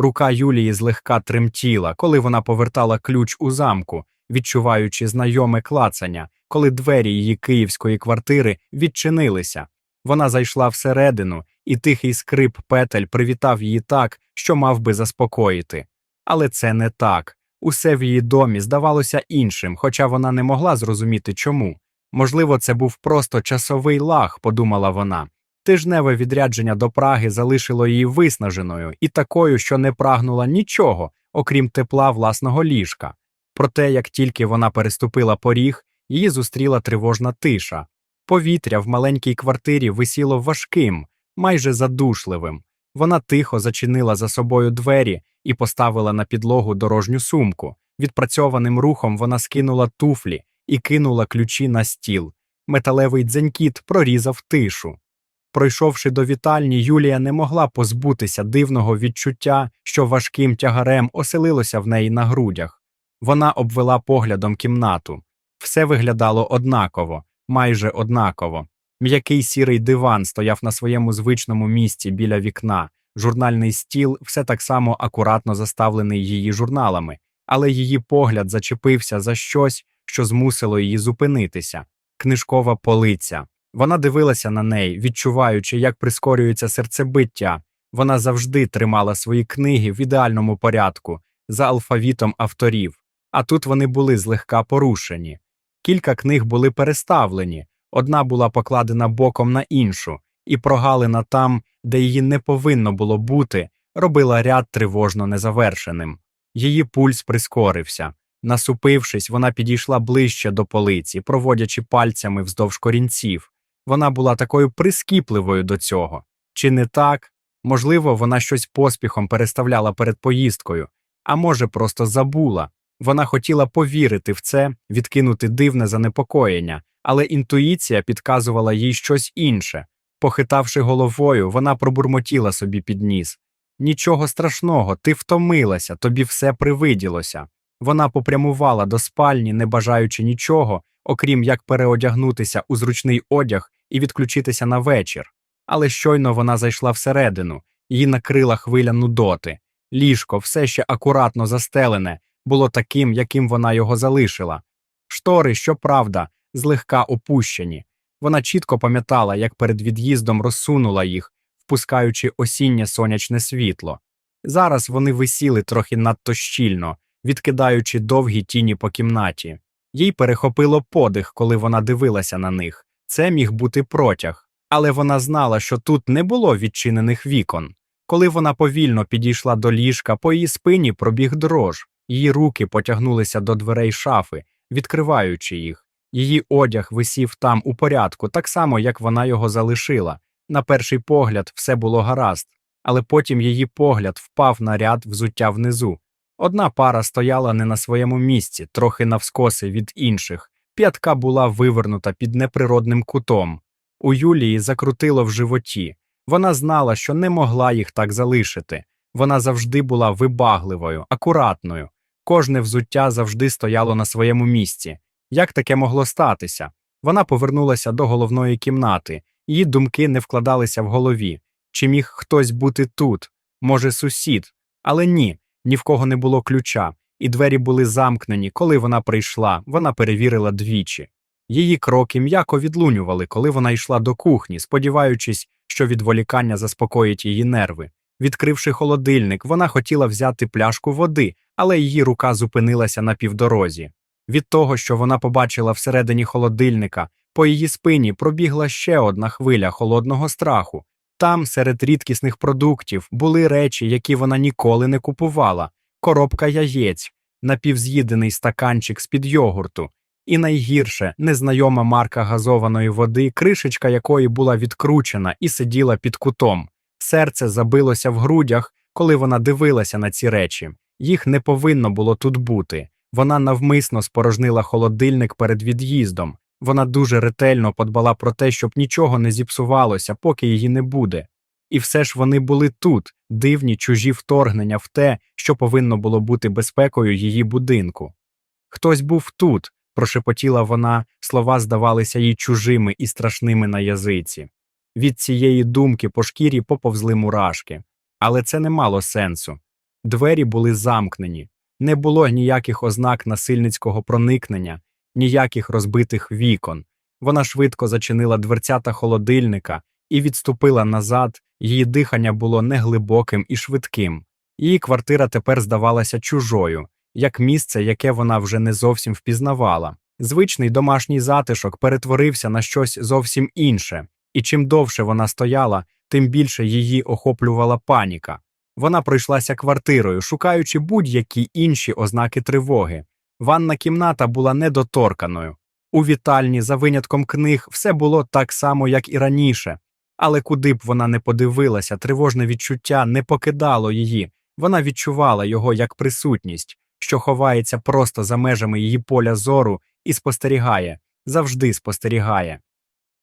Рука Юлії злегка тремтіла, коли вона повертала ключ у замку, відчуваючи знайоме клацання, коли двері її київської квартири відчинилися. Вона зайшла всередину, і тихий скрип петель привітав її так, що мав би заспокоїти. Але це не так. Усе в її домі здавалося іншим, хоча вона не могла зрозуміти чому. Можливо, це був просто часовий лаг, подумала вона. Тижневе відрядження до Праги залишило її виснаженою і такою, що не прагнула нічого, окрім тепла власного ліжка. Проте, як тільки вона переступила поріг, її зустріла тривожна тиша. Повітря в маленькій квартирі висіло важким, майже задушливим. Вона тихо зачинила за собою двері і поставила на підлогу дорожню сумку. Відпрацьованим рухом вона скинула туфлі і кинула ключі на стіл. Металевий дзенькіт прорізав тишу. Пройшовши до вітальні, Юлія не могла позбутися дивного відчуття, що важким тягарем оселилося в неї на грудях. Вона обвела поглядом кімнату. Все виглядало однаково, майже однаково. М'який сірий диван стояв на своєму звичному місці біля вікна, журнальний стіл все так само акуратно заставлений її журналами, але її погляд зачепився за щось, що змусило її зупинитися книжкова полиця. Вона дивилася на неї, відчуваючи, як прискорюється серцебиття. Вона завжди тримала свої книги в ідеальному порядку, за алфавітом авторів, а тут вони були злегка порушені. Кілька книг були переставлені, одна була покладена боком на іншу, і прогалина там, де її не повинно було бути, робила ряд тривожно незавершеним. Її пульс прискорився. Насупившись, вона підійшла ближче до полиці, проводячи пальцями вздовж корінців. Вона була такою прискіпливою до цього. Чи не так? Можливо, вона щось поспіхом переставляла перед поїздкою, а може, просто забула. Вона хотіла повірити в це, відкинути дивне занепокоєння, але інтуїція підказувала їй щось інше. Похитавши головою, вона пробурмотіла собі під ніс. Нічого страшного, ти втомилася, тобі все привиділося. Вона попрямувала до спальні, не бажаючи нічого, окрім як переодягнутися у зручний одяг і відключитися на вечір. Але щойно вона зайшла всередину, її накрила хвиля нудоти. Ліжко, все ще акуратно застелене, було таким, яким вона його залишила. Штори, щоправда, злегка опущені. Вона чітко пам'ятала, як перед від'їздом розсунула їх, впускаючи осіннє сонячне світло. Зараз вони висіли трохи надто щільно, відкидаючи довгі тіні по кімнаті. Їй перехопило подих, коли вона дивилася на них. Це міг бути протяг, але вона знала, що тут не було відчинених вікон. Коли вона повільно підійшла до ліжка, по її спині пробіг дрож, її руки потягнулися до дверей шафи, відкриваючи їх. Її одяг висів там у порядку, так само, як вона його залишила. На перший погляд, все було гаразд, але потім її погляд впав на ряд взуття внизу. Одна пара стояла не на своєму місці, трохи навскоси від інших. П'ятка була вивернута під неприродним кутом. У Юлії закрутило в животі. Вона знала, що не могла їх так залишити. Вона завжди була вибагливою, акуратною. Кожне взуття завжди стояло на своєму місці. Як таке могло статися? Вона повернулася до головної кімнати, її думки не вкладалися в голові. Чи міг хтось бути тут? Може, сусід? Але ні, ні в кого не було ключа, і двері були замкнені. Коли вона прийшла, вона перевірила двічі. Її кроки м'яко відлунювали, коли вона йшла до кухні, сподіваючись, що відволікання заспокоїть її нерви. Відкривши холодильник, вона хотіла взяти пляшку води, але її рука зупинилася на півдорозі. Від того, що вона побачила всередині холодильника, по її спині пробігла ще одна хвиля холодного страху. Там, серед рідкісних продуктів, були речі, які вона ніколи не купувала: коробка яєць, напівз'їдений стаканчик з-під йогурту, і найгірше незнайома марка газованої води, кришечка якої була відкручена і сиділа під кутом. Серце забилося в грудях, коли вона дивилася на ці речі. Їх не повинно було тут бути. Вона навмисно спорожнила холодильник перед від'їздом. Вона дуже ретельно подбала про те, щоб нічого не зіпсувалося, поки її не буде. І все ж вони були тут, дивні чужі вторгнення в те, що повинно було бути безпекою її будинку. Хтось був тут, прошепотіла вона, слова здавалися їй чужими і страшними на язиці. Від цієї думки по шкірі поповзли мурашки. Але це не мало сенсу. Двері були замкнені, не було ніяких ознак насильницького проникнення, ніяких розбитих вікон. Вона швидко зачинила дверцята холодильника і відступила назад, її дихання було неглибоким і швидким. Її квартира тепер здавалася чужою, як місце, яке вона вже не зовсім впізнавала. Звичний домашній затишок перетворився на щось зовсім інше, і чим довше вона стояла, тим більше її охоплювала паніка. Вона пройшлася квартирою, шукаючи будь-які інші ознаки тривоги. Ванна кімната була недоторканою. У вітальні, за винятком книг, все було так само, як і раніше. Але куди б вона не подивилася, тривожне відчуття не покидало її. Вона відчувала його як присутність, що ховається просто за межами її поля зору і спостерігає, завжди спостерігає.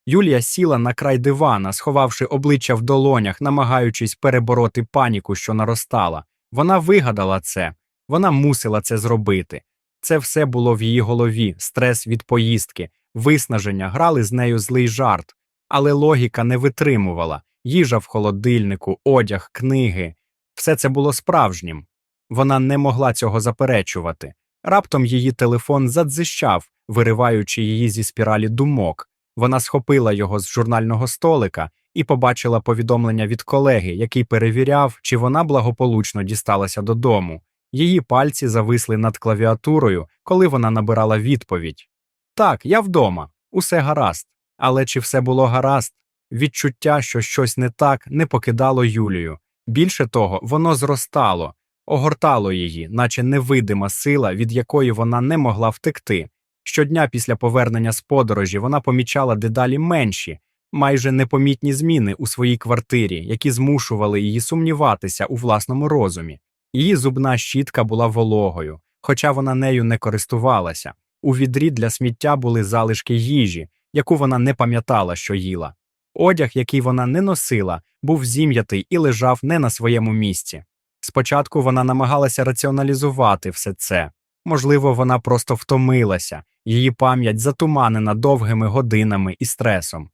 Юлія сіла на край дивана, сховавши обличчя в долонях, намагаючись перебороти паніку, що наростала. Вона вигадала це, вона мусила це зробити. Це все було в її голові, стрес від поїздки, виснаження, грали з нею злий жарт, але логіка не витримувала їжа в холодильнику, одяг, книги. Все це було справжнім. Вона не могла цього заперечувати. Раптом її телефон задзищав, вириваючи її зі спіралі думок. Вона схопила його з журнального столика і побачила повідомлення від колеги, який перевіряв, чи вона благополучно дісталася додому. Її пальці зависли над клавіатурою, коли вона набирала відповідь. Так, я вдома, усе гаразд. Але чи все було гаразд? Відчуття, що щось не так, не покидало Юлію. Більше того, воно зростало, огортало її, наче невидима сила, від якої вона не могла втекти. Щодня після повернення з подорожі вона помічала дедалі менші, майже непомітні зміни у своїй квартирі, які змушували її сумніватися у власному розумі. Її зубна щітка була вологою, хоча вона нею не користувалася. У відрі для сміття були залишки їжі, яку вона не пам'ятала, що їла. Одяг, який вона не носила, був зім'ятий і лежав не на своєму місці. Спочатку вона намагалася раціоналізувати все це. Можливо, вона просто втомилася, її пам'ять затуманена довгими годинами і стресом.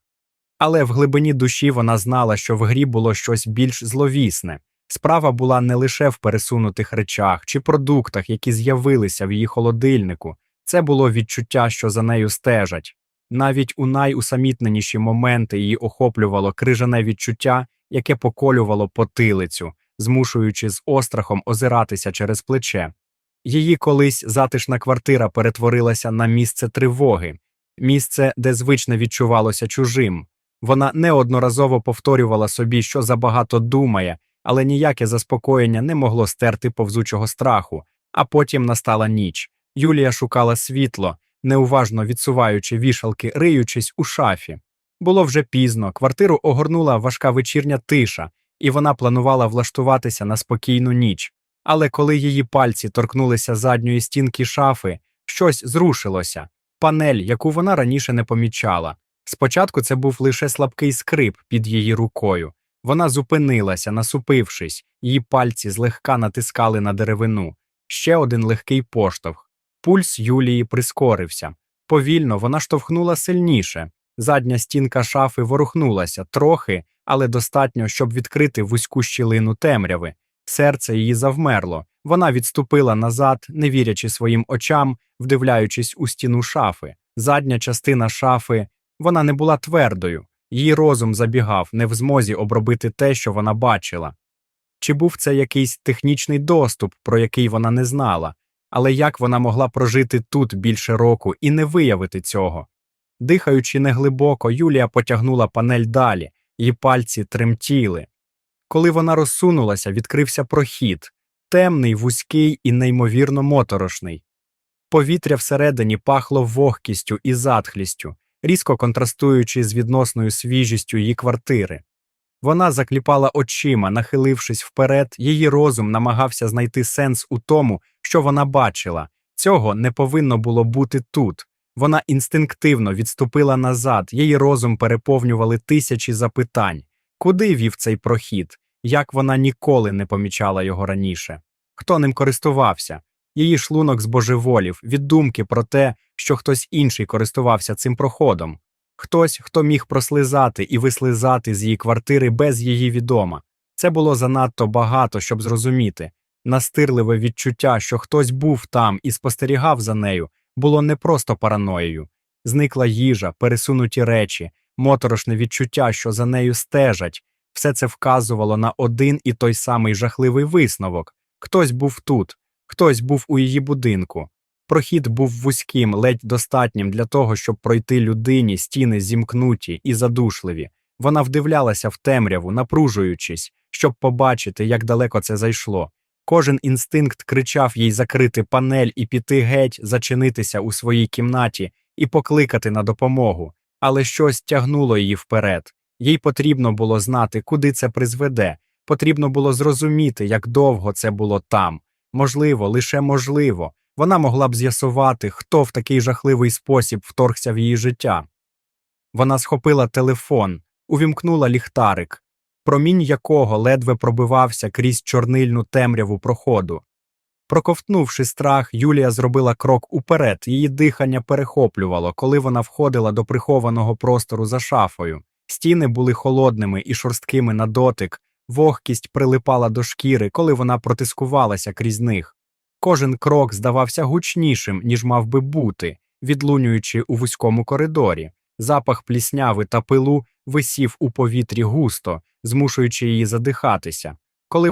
Але в глибині душі вона знала, що в грі було щось більш зловісне. Справа була не лише в пересунутих речах чи продуктах, які з'явилися в її холодильнику, це було відчуття, що за нею стежать. Навіть у найусамітненіші моменти її охоплювало крижане відчуття, яке поколювало потилицю, змушуючи з острахом озиратися через плече. Її колись затишна квартира перетворилася на місце тривоги, місце, де звично відчувалося чужим. Вона неодноразово повторювала собі, що забагато думає, але ніяке заспокоєння не могло стерти повзучого страху, а потім настала ніч. Юлія шукала світло, неуважно відсуваючи вішалки, риючись у шафі. Було вже пізно, квартиру огорнула важка вечірня тиша, і вона планувала влаштуватися на спокійну ніч. Але коли її пальці торкнулися задньої стінки шафи, щось зрушилося панель, яку вона раніше не помічала. Спочатку це був лише слабкий скрип під її рукою. Вона зупинилася, насупившись, її пальці злегка натискали на деревину. Ще один легкий поштовх. Пульс Юлії прискорився. Повільно вона штовхнула сильніше. Задня стінка шафи ворухнулася трохи, але достатньо, щоб відкрити вузьку щілину темряви. Серце її завмерло. Вона відступила назад, не вірячи своїм очам, вдивляючись у стіну шафи. Задня частина шафи вона не була твердою, її розум забігав, не в змозі обробити те, що вона бачила. Чи був це якийсь технічний доступ, про який вона не знала, але як вона могла прожити тут більше року і не виявити цього? Дихаючи неглибоко, Юлія потягнула панель далі, її пальці тремтіли. Коли вона розсунулася, відкрився прохід темний, вузький і неймовірно моторошний. Повітря всередині пахло вогкістю і затхлістю, різко контрастуючи з відносною свіжістю її квартири. Вона закліпала очима, нахилившись вперед, її розум намагався знайти сенс у тому, що вона бачила. Цього не повинно було бути тут. Вона інстинктивно відступила назад, її розум переповнювали тисячі запитань. Куди вів цей прохід? Як вона ніколи не помічала його раніше? Хто ним користувався? Її шлунок збожеволів від думки про те, що хтось інший користувався цим проходом. Хтось, хто міг прослизати і вислизати з її квартири без її відома. Це було занадто багато, щоб зрозуміти. Настирливе відчуття, що хтось був там і спостерігав за нею, було не просто параноєю. Зникла їжа, пересунуті речі, моторошне відчуття, що за нею стежать. Все це вказувало на один і той самий жахливий висновок. Хтось був тут, хтось був у її будинку. Прохід був вузьким, ледь достатнім для того, щоб пройти людині стіни зімкнуті і задушливі. Вона вдивлялася в темряву, напружуючись, щоб побачити, як далеко це зайшло. Кожен інстинкт кричав їй закрити панель і піти геть, зачинитися у своїй кімнаті і покликати на допомогу, але щось тягнуло її вперед. Їй потрібно було знати, куди це призведе, потрібно було зрозуміти, як довго це було там. Можливо, лише можливо, вона могла б з'ясувати, хто в такий жахливий спосіб вторгся в її життя. Вона схопила телефон, увімкнула ліхтарик, промінь якого ледве пробивався крізь чорнильну темряву проходу. Проковтнувши страх, Юлія зробила крок уперед, її дихання перехоплювало, коли вона входила до прихованого простору за шафою. Стіни були холодними і шорсткими на дотик, вогкість прилипала до шкіри, коли вона протискувалася крізь них. Кожен крок здавався гучнішим, ніж мав би бути, відлунюючи у вузькому коридорі. Запах плісняви та пилу висів у повітрі густо, змушуючи її задихатися.